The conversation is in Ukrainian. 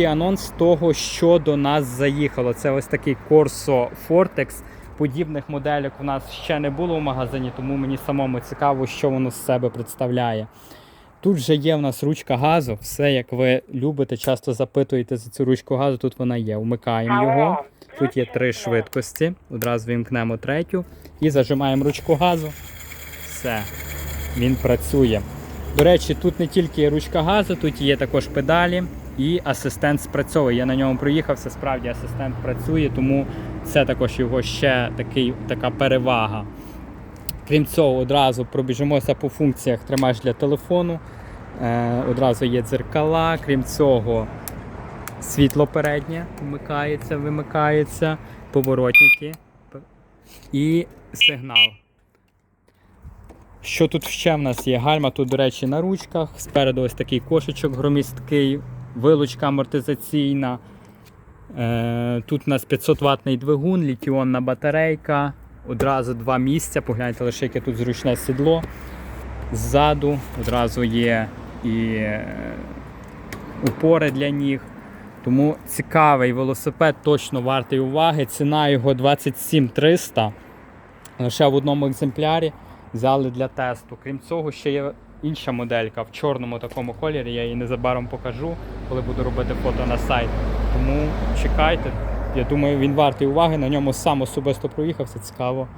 невеличкий анонс того, що до нас заїхало. Це ось такий Corso Fortex. Подібних моделек у нас ще не було в магазині, тому мені самому цікаво, що воно з себе представляє. Тут вже є в нас ручка газу, все як ви любите, часто запитуєте за цю ручку газу, тут вона є. Вмикаємо його. Тут є три швидкості. Одразу вімкнемо третю і зажимаємо ручку газу. Все, він працює. До речі, тут не тільки ручка газу, тут є також педалі і асистент спрацьовує. Я на ньому проїхався, справді асистент працює, тому це також його ще такий, така перевага. Крім цього, одразу пробіжимося по функціях тримач для телефону. Е, одразу є дзеркала, крім цього, світло переднє вмикається, вимикається, поворотники і сигнал. Що тут ще в нас є? Гальма тут, до речі, на ручках. Спереду ось такий кошечок громісткий, вилучка амортизаційна. Е, тут у нас 500 ватний двигун, літіонна батарейка. Одразу два місця. Погляньте лише, яке тут зручне сідло. Ззаду одразу є і е, упори для ніг. Тому цікавий велосипед, точно вартий уваги. Ціна його 27 300. Лише в одному екземплярі взяли для тесту. Крім цього, ще є інша моделька в чорному такому кольорі. Я її незабаром покажу, коли буду робити фото на сайт. Тому чекайте. Я думаю, він вартий уваги. На ньому сам особисто проїхався. Цікаво